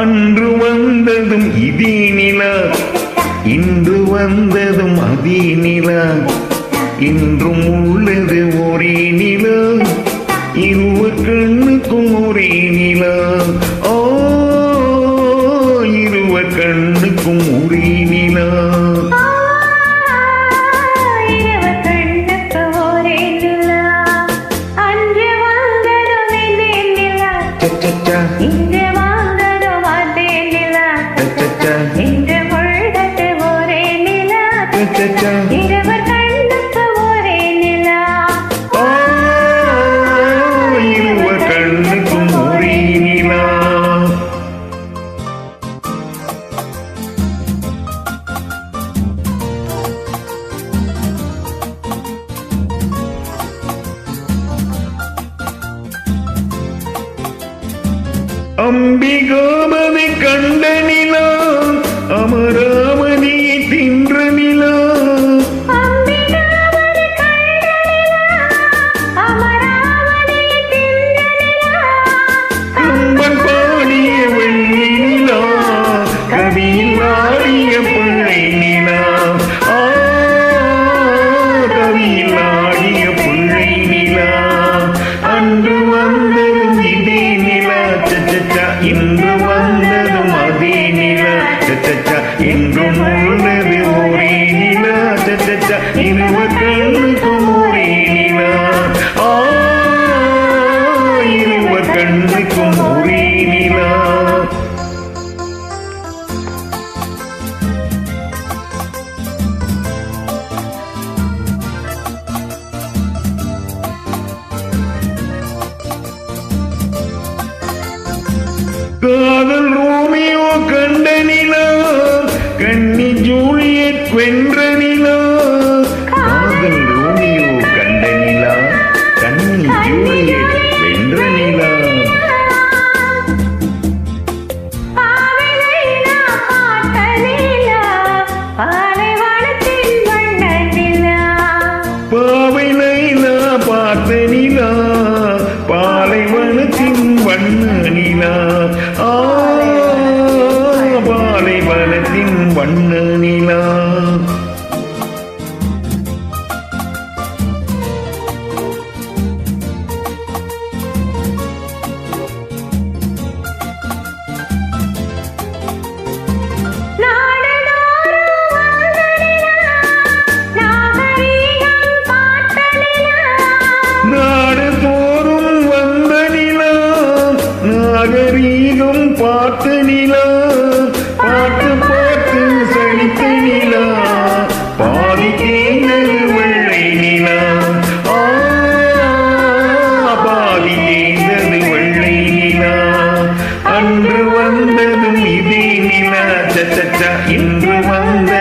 அன்று வந்ததும் இதே நிலா. இன்று வந்ததும் அதே நிலா. இன்றும் உள்ளது ஒரே நிலா. இருவ கண்ணுக்கும் ஒரே நிலா. ஓ இருவ கண்ணுக்கும் ஒரே நிலா. Mm-hmm. இருவர் கண்ணுக்கு ஒரே நிலா. இருவர் கண்ணுக்கும் ஒரே நிலா. அம்பிகோபதி கண்ட நிலா. காதல் ரோமியோ கண்டனினா கண்ணி ஜூலியட் வென்ற nở இன்று வந்த